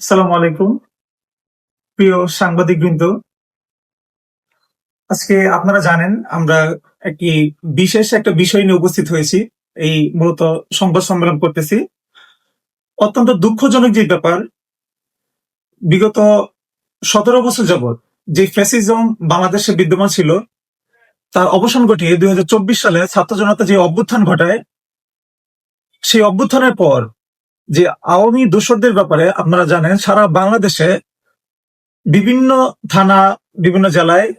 আসসালামু আলাইকুম। প্রিয় সাংবাদিক বৃন্দ আজকে আপনারা জানেন আমরা একটি বিশেষ একটা বিষয় নিয়ে উপস্থিত হয়েছি। এই মূলত সংবাদ সম্মেলন করতেছি। অত্যন্ত দুঃখজনক যে ব্যাপার, বিগত সতেরো বছর যাবৎ যে ফ্যাসিজম বাংলাদেশে বিদ্যমান ছিল, তার অবসান ঘটিয়ে দুই হাজার চব্বিশ সালে ছাত্র জনতা যে অভ্যুত্থান ঘটায়, সেই অভ্যুত্থানের পর যে আওয়ামী দোসরদের ব্যাপারে আপনারা জানেন সারা বাংলাদেশে বিভিন্ন থানা বিভিন্ন জেলায়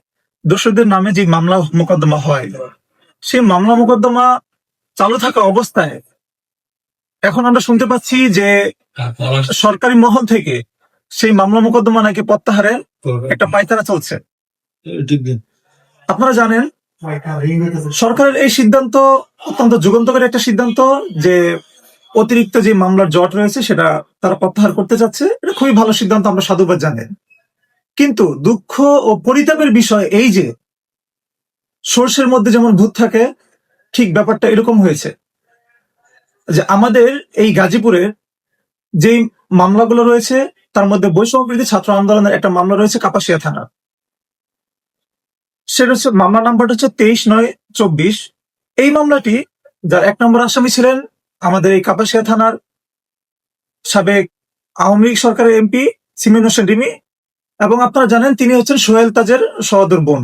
দোসরদের নামে যে মামলা মোকদ্দমা হয় সেই মামলা মোকদ্দমা চালু থাকা অবস্থায় এখন আমরা শুনতে পাচ্ছি যে সরকারি মহল থেকে সেই মামলা মোকদ্দমা নাকি প্রত্যাহারের একটা পায়তারা চলছে। আপনারা জানেন সরকারের এই সিদ্ধান্ত অত্যন্ত যুগান্তকারী একটা সিদ্ধান্ত যে অতিরিক্ত যে মামলার জট রয়েছে সেটা তারা প্রত্যাহার করতে চাচ্ছে, এটা খুবই ভালো সিদ্ধান্ত আমরা সাধুবাদ জানেন কিন্তু দুঃখ ও পরিতাপের বিষয় এই যে, সর্ষের মধ্যে যেমন ভূত থাকে, ঠিক ব্যাপারটা এরকম হয়েছে। যে আমাদের এই গাজীপুরের যেই মামলাগুলো রয়েছে, তার মধ্যে বৈষম্যবিরোধী ছাত্র আন্দোলনের একটা মামলা রয়েছে কাপাসিয়া থানা সেটা হচ্ছে মামলা নাম্বারটা হচ্ছে তেইশ নয় চব্বিশ। এই মামলাটি, যার এক নম্বর আসামি ছিলেন আমাদের এই কাপাসিয়া থানার সাবেক আওয়ামী লীগ সরকারের এমপি সিমিন হোসেন রিমি এবং আপনারা জানেন তিনি হচ্ছেন সোহেল তাজের সহদর বোন।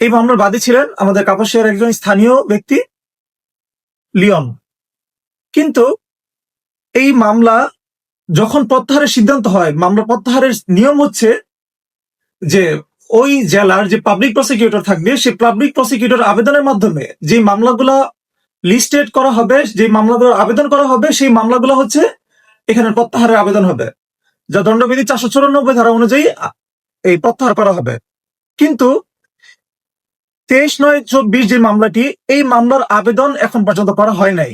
এই মামলার বাদী ছিলেন আমাদের কাপাসিয়ার একজন স্থানীয় ব্যক্তি লিওন। কিন্তু এই মামলা যখন প্রত্যাহারের সিদ্ধান্ত হয়, মামলা প্রত্যাহারের নিয়ম হচ্ছে যে ওই জেলার যে পাবলিক প্রসিকিউটর থাকবে সেই পাবলিক প্রসিকিউটর আবেদনের মাধ্যমে যে মামলাগুলো লিস্টেড করা হবে, যে মামলাগুলো আবেদন করা হবে, সেই মামলাগুলো হচ্ছে এখানে প্রত্যাহারের আবেদন হবে। যা দণ্ডবিধি চারশো চুরানব্বই ধারা অনুযায়ী এই প্রত্যাহার করা হবে। কিন্তু তেইশ নয় চব্বিশ যে মামলাটি, এই মামলার আবেদন এখন পর্যন্ত করা হয় নাই।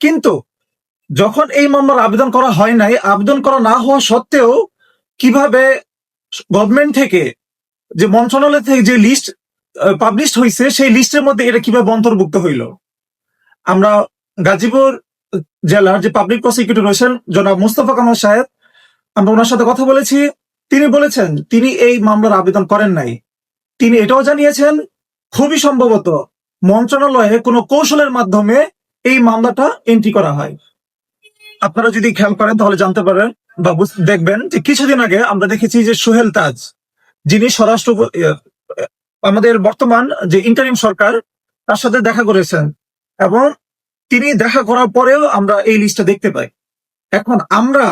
কিন্তু যখন এই মামলার আবেদন করা হয় নাই, আবেদন করা না হওয়া সত্ত্বেও কীভাবে গভর্নমেন্ট থেকে যে মন্ত্রণালয় থেকে যে লিস্ট পাবলিশ হয়েছে সেই লিস্টের মধ্যে এটা কীভাবে অন্তর্ভুক্ত হইল? আমরা গাজীপুর জেলার যে পাবলিক প্রসিকিউটর রয়েছেন জনাব মুস্তফা কামাল সাহেব আমরা ওনার সাথে কথা বলেছি। তিনি বলেছেন তিনি এই মামলার আবেদন করেন নাই। তিনি এটাও জানিয়েছেন খুবই সম্ভবত মন্ত্রণালয়ে কোনো কৌশলের মাধ্যমে এই মামলাটা এন্ট্রি করা হয়। আপনারা যদি খেয়াল করেন তাহলে জানতে পারেন বা দেখবেন যে কিছুদিন আগে আমরা দেখেছি যে সোহেল তাজ যিনি স্বরাষ্ট্র ইয়ে, আমাদের বর্তমান যে ইন্টারিম সরকার তার সাথে দেখা করেছেন। এবং তিনি দেখা করার পরেও আমরা এই লিস্টটা দেখতে পাই। এখন আমরা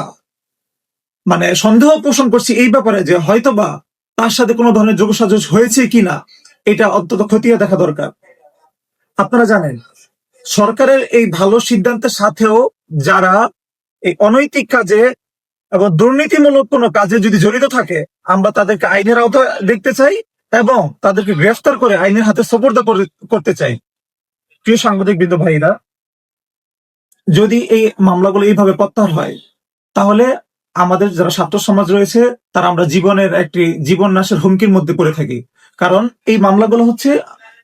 মানে সন্দেহ পোষণ করছি এই ব্যাপারে যে হয়তোবা তার সাথে কোনো ধরনের যোগসাজশ হয়েছে কিনা, এটা অন্তত খতিয়ে দেখা দরকার। আপনারা জানেন, সরকারের এই ভালো সিদ্ধান্তের সাথেও যারা এই অনৈতিক কাজে এবং দুর্নীতিমূলক কোনো কাজে যদি জড়িত থাকে, আমরা তাদেরকে আইনের আওতায় দেখতে চাই এবং তাদেরকে গ্রেফতার করে আইনের হাতে সোপর্দ করতে চাই। প্রিয় সাংবাদিক বৃন্দ ভাইরা যদি এই মামলাগুলো এইভাবে প্রত্যাহার হয় তাহলে আমাদের যারা ছাত্র সমাজ রয়েছে তারা আমরা জীবনের একটি জীবন নাশের হুমকির মধ্যে পড়ে থাকি। কারণ এই মামলাগুলো হচ্ছে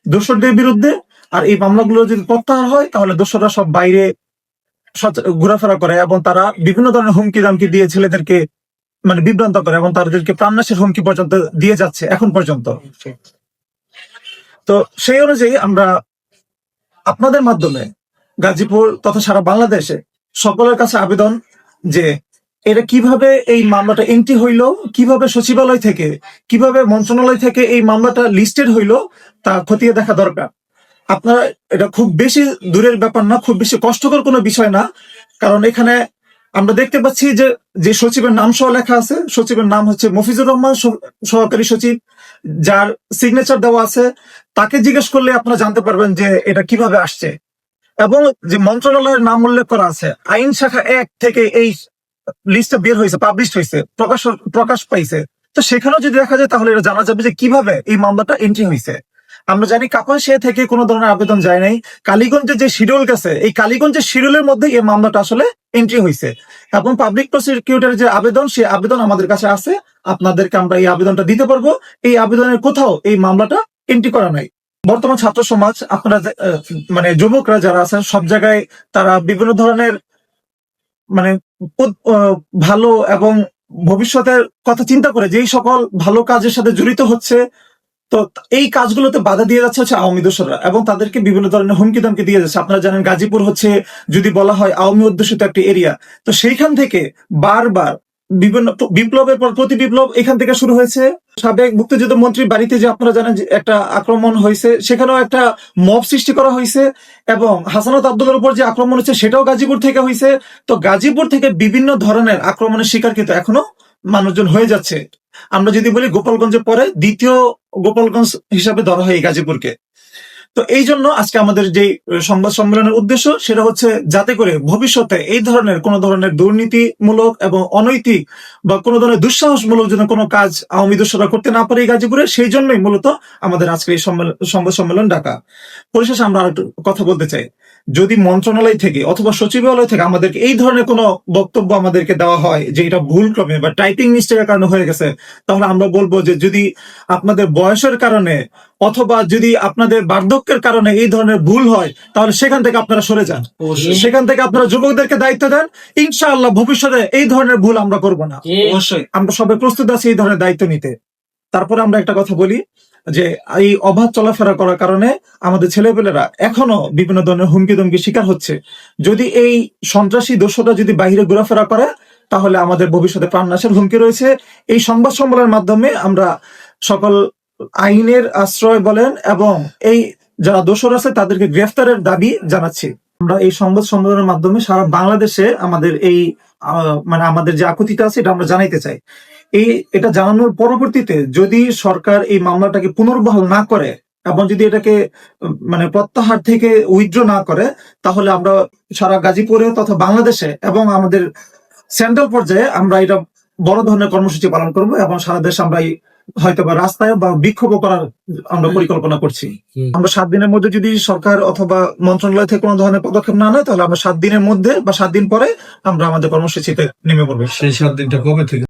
দোষরদের বিরুদ্ধে আর এই মামলাগুলো যদি প্রত্যাহার হয় তাহলে দোষররা সব বাইরে ঘোরাফেরা করে এবং তারা বিভিন্ন ধরনের হুমকি দামকি দিয়ে ছেলেদেরকে মানে বিভ্রান্ত করে এবং তাদেরকে প্রাণনাশের হুমকি পর্যন্ত দিয়ে যাচ্ছে এখন পর্যন্ত। তো সেই অনুযায়ী আমরা আপনাদের মাধ্যমে গাজীপুর তথা সারা বাংলাদেশে সকলের কাছে আবেদন যে এটা কীভাবে এই মামলাটা এন্ট্রি হইল, কীভাবে সচিবালয় থেকে, কীভাবে মন্ত্রণালয় থেকে এই মামলাটা লিস্টেড হইল, তা খতিয়ে দেখা দরকার। আপনারা, এটা খুব বেশি দূরের ব্যাপার না, খুব বেশি কষ্টকর কোনো বিষয় না, কারণ এখানে আমরা দেখতে পাচ্ছি যে যে সচিবের নাম সহ লেখা আছে, সচিবের নাম হচ্ছে মফিজুর রহমান সহকারী সচিব, যার সিগনেচার দেওয়া আছে। তাকে জিজ্ঞেস করলে আপনারা জানতে পারবেন যে এটা কীভাবে আসছে। এবং যে মন্ত্রণালয়ের নাম উল্লেখ করা আছে, আইন শাখা এক থেকে এই লিস্টটা বের হয়েছে পাবলিশ হয়েছে, প্রকাশ প্রকাশ পাইছে। তো সেখানেও যদি দেখা যায়, তাহলে এটা জানা যাবে যে কীভাবে এই মামলাটা এন্ট্রি হয়েছে। আমরা জানি কাপাসিয়া থেকে কোনো ধরনের আবেদন যায় নাই। কালীগঞ্জের যে শিডিউল গেছে, এই কালীগঞ্জের শিডিউলের মধ্যে এই মামলাটা আসলে এন্ট্রি হয়েছে এবং পাবলিক প্রসিকিউটরের যে আবেদন, সেই আবেদন আমাদের কাছে আছে। আপনাদেরকে আমরা এই আবেদনটা দিতে পারব। এই আবেদনের কোথাও এই মামলাটা এন্ট্রি করা নাই। বর্তমান ছাত্র সমাজ, আপনারা মানে যুবকরা যারা আছেন, সব জায়গায় তারা বিভিন্ন ধরনের মানে ভালো এবং ভবিষ্যতের কথা চিন্তা করে যেই সকল ভালো কাজের সাথে জড়িত হচ্ছে। তো এই কাজগুলোতে বাধা দিয়ে যাচ্ছে হচ্ছে আওয়ামী দোসররা এবং তাদেরকে বিভিন্ন ধরনের হুমকি দামকি দিয়ে যাচ্ছে। আপনারা জানেন গাজীপুর হচ্ছে, যদি বলা হয়, আওয়ামী অধ্যুষিত একটি এরিয়া তো সেইখান থেকে বারবার বিভিন্ন বিপ্লবের পর প্রতি বিপ্লব এখান থেকে শুরু হয়েছে। সাবেক মুক্তিযুদ্ধ মন্ত্রীর বাড়িতে যে আপনারা জানেন একটা আক্রমণ হয়েছে, সেখানেও একটা মব সৃষ্টি করা হয়েছে এবং হাসানাত আব্দুলের উপর যে আক্রমণ হচ্ছে সেটাও গাজীপুর থেকে হয়েছে। তো গাজীপুর থেকে বিভিন্ন ধরনের আক্রমণের শিকার কিন্তু এখনও মানুষজন হয়ে যাচ্ছে। আমরা যদি বলি গোপালগঞ্জে পরে দ্বিতীয় গোপালগঞ্জ হিসাবে ধরা হয় এই গাজীপুরকে। তো এই জন্য আজকে আমাদের যে সংবাদ সম্মেলনের উদ্দেশ্য সেটা হচ্ছে যাতে করে ভবিষ্যতে এই ধরনের কোন ধরনের দুর্নীতিমূলক এবং অনৈতিক বা কোনো ধরনের দুঃসাহসমূলক যেন কোনো কাজ আওয়ামী দোষরা করতে না পারে এই গাজীপুরে, সেই জন্যই মূলত আমাদের আজকে এই সংবাদ সম্মেলন ডাকা। পরিশেষে আমরা আর কথা বলতে চাই। যদি মন্ত্রণালয় থেকে অথবা সচিবালয় থেকে আমাদেরকে এই ধরনের কোনো বক্তব্য আমাদেরকে দেওয়া হয় যে এটা ভুল ক্রমে বা টাইপিং মিস্টেকের কারণে হয়ে গেছে, তাহলে আমরা বলব যে যদি আপনাদের বয়সের কারণে অথবা যদি আপনাদের বার্ধক্যের কারণে এই ধরনের ভুল হয় তাহলে সেখান থেকে আপনারা সরে যান। সেখান থেকে আপনারা যুবকদেরকে দায়িত্ব দেন ইনশাআল্লাহ ভবিষ্যতে এই ধরনের ভুল আমরা করব না। অবশ্যই। আমরা সবাই প্রস্তুত আছি এই ধরনের দায়িত্ব নিতে। তারপরে আমরা একটা কথা বলি যে এই অবাধ চলাফেরা করার কারণে আমাদের ছেলেপেলেরা এখনও বিভিন্ন ধরনের হুমকি দমকি শিকার হচ্ছে। যদি এই সন্ত্রাসী দোষটা যদি বাইরে ঘোরাফেরা করে তাহলে আমাদের ভবিষ্যতে প্রাণনাশের হুমকি রয়েছে। এই সংবাদ সম্মেলনের মাধ্যমে আমরা সকল আইনের আশ্রয় বলেন এবং এই যারা দোষর আছে, তাদেরকে গ্রেফতারের দাবি জানাচ্ছি। আমরা এই সংবাদ সম্মেলনের মাধ্যমে সারা বাংলাদেশে আমাদের এই মানে আমাদের যে আকুতিটা আছে, এটা আমরা জানাইতে চাই। এই, এটা জানানোর পরবর্তীতে যদি সরকার এই মামলাটাকে পুনর্বহাল না করে এবং যদি এটাকে মানে প্রত্যাহার থেকে উইথড্র না করে, তাহলে আমরা সারা গাজীপুরে তথা বাংলাদেশে এবং আমাদের সেন্ট্রাল পর্যায়ে আমরা এটা বড় ধরনের কর্মসূচি পালন করব এবং সারা দেশে আমরা এই হয়তো বা রাস্তায় বা বিক্ষোভ করার আমরা পরিকল্পনা করছি। আমরা সাত দিনের মধ্যে যদি সরকার অথবা মন্ত্রণালয় থেকে কোনো ধরনের পদক্ষেপ না নেয় তাহলে আমরা সাত দিনের মধ্যে বা সাত দিন পরে আমরা আমাদের কর্মসূচিতে নেমে পড়ব। সেই সাত দিনটা কবে থেকে?